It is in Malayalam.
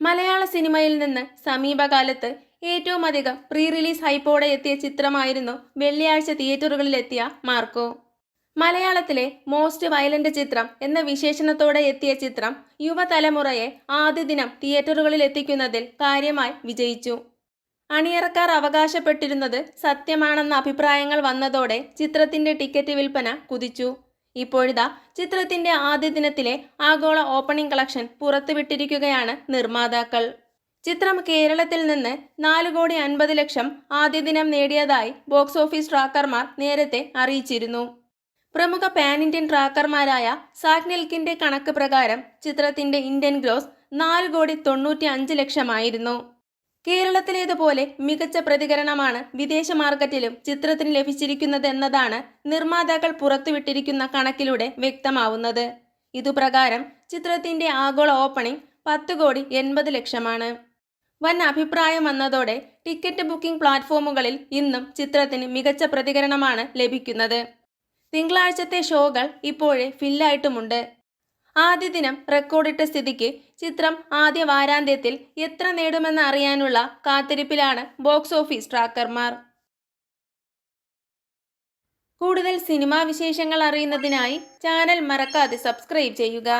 മലയാള സിനിമയിൽ നിന്ന് സമീപകാലത്ത് ഏറ്റവും അധികം പ്രീ റിലീസ് ഹൈപ്പോടെ എത്തിയ ചിത്രമായിരുന്നു വെള്ളിയാഴ്ച തിയേറ്ററുകളിലെത്തിയ മാർക്കോ. മലയാളത്തിലെ മോസ്റ്റ് വയലന്റ് ചിത്രം എന്ന വിശേഷണത്തോടെ എത്തിയ ചിത്രം യുവതലമുറയെ ആദ്യ ദിനം തിയേറ്ററുകളിൽ എത്തിക്കുന്നതിൽ കാര്യമായി വിജയിച്ചു. അണിയറക്കാർ അവകാശപ്പെട്ടിരുന്നത് സത്യമാണെന്ന അഭിപ്രായങ്ങൾ വന്നതോടെ ചിത്രത്തിന്റെ ടിക്കറ്റ് വിൽപ്പന കുതിച്ചു. ഇപ്പോഴിതാ ചിത്രത്തിന്റെ ആദ്യ ദിനത്തിലെ ആഗോള ഓപ്പണിംഗ് കളക്ഷൻ പുറത്തുവിട്ടിരിക്കുകയാണ് നിർമ്മാതാക്കൾ. ചിത്രം കേരളത്തിൽ നിന്ന് നാല് കോടി അൻപത് ലക്ഷം ആദ്യ ദിനം നേടിയതായി ബോക്സ് ഓഫീസ് ട്രാക്കർമാർ നേരത്തെ അറിയിച്ചിരുന്നു. പ്രമുഖ പാൻ ഇന്ത്യൻ ട്രാക്കർമാരായ സാഗ്നിൽക്കിന്റെ കണക്ക് പ്രകാരം ചിത്രത്തിന്റെ ഇന്ത്യൻ ഗ്രോസ് നാല് കോടി തൊണ്ണൂറ്റി അഞ്ച് ലക്ഷമായിരുന്നു. കേരളത്തിലേതുപോലെ മികച്ച പ്രതികരണമാണ് വിദേശ മാർക്കറ്റിലും ചിത്രത്തിന് ലഭിച്ചിരിക്കുന്നതെന്നതാണ് നിർമ്മാതാക്കൾ പുറത്തുവിട്ടിരിക്കുന്ന കണക്കിലൂടെ വ്യക്തമാവുന്നത്. ഇതുപ്രകാരം ചിത്രത്തിന്റെ ആഗോള ഓപ്പണിംഗ് പത്ത് കോടി എൺപത് ലക്ഷമാണ്. വൻ അഭിപ്രായം വന്നതോടെ ടിക്കറ്റ് ബുക്കിംഗ് പ്ലാറ്റ്ഫോമുകളിൽ ഇന്നും ചിത്രത്തിന് മികച്ച പ്രതികരണമാണ് ലഭിക്കുന്നത്. തിങ്കളാഴ്ചത്തെ ഷോകൾ ഇപ്പോഴേ ഫില്ലായിട്ടുമുണ്ട്. ആദ്യ ദിനം റെക്കോർഡിട്ട സ്ഥിതിക്ക് ചിത്രം ആദ്യ വാരാന്ത്യത്തിൽ എത്ര നേടുമെന്ന് അറിയാനുള്ള കാത്തിരിപ്പിലാണ് ബോക്സ് ഓഫീസ് ട്രാക്കർമാർ. കൂടുതൽ സിനിമാ വിശേഷങ്ങൾ അറിയുന്നതിനായി ചാനൽ മറക്കാതെ സബ്സ്ക്രൈബ് ചെയ്യുക.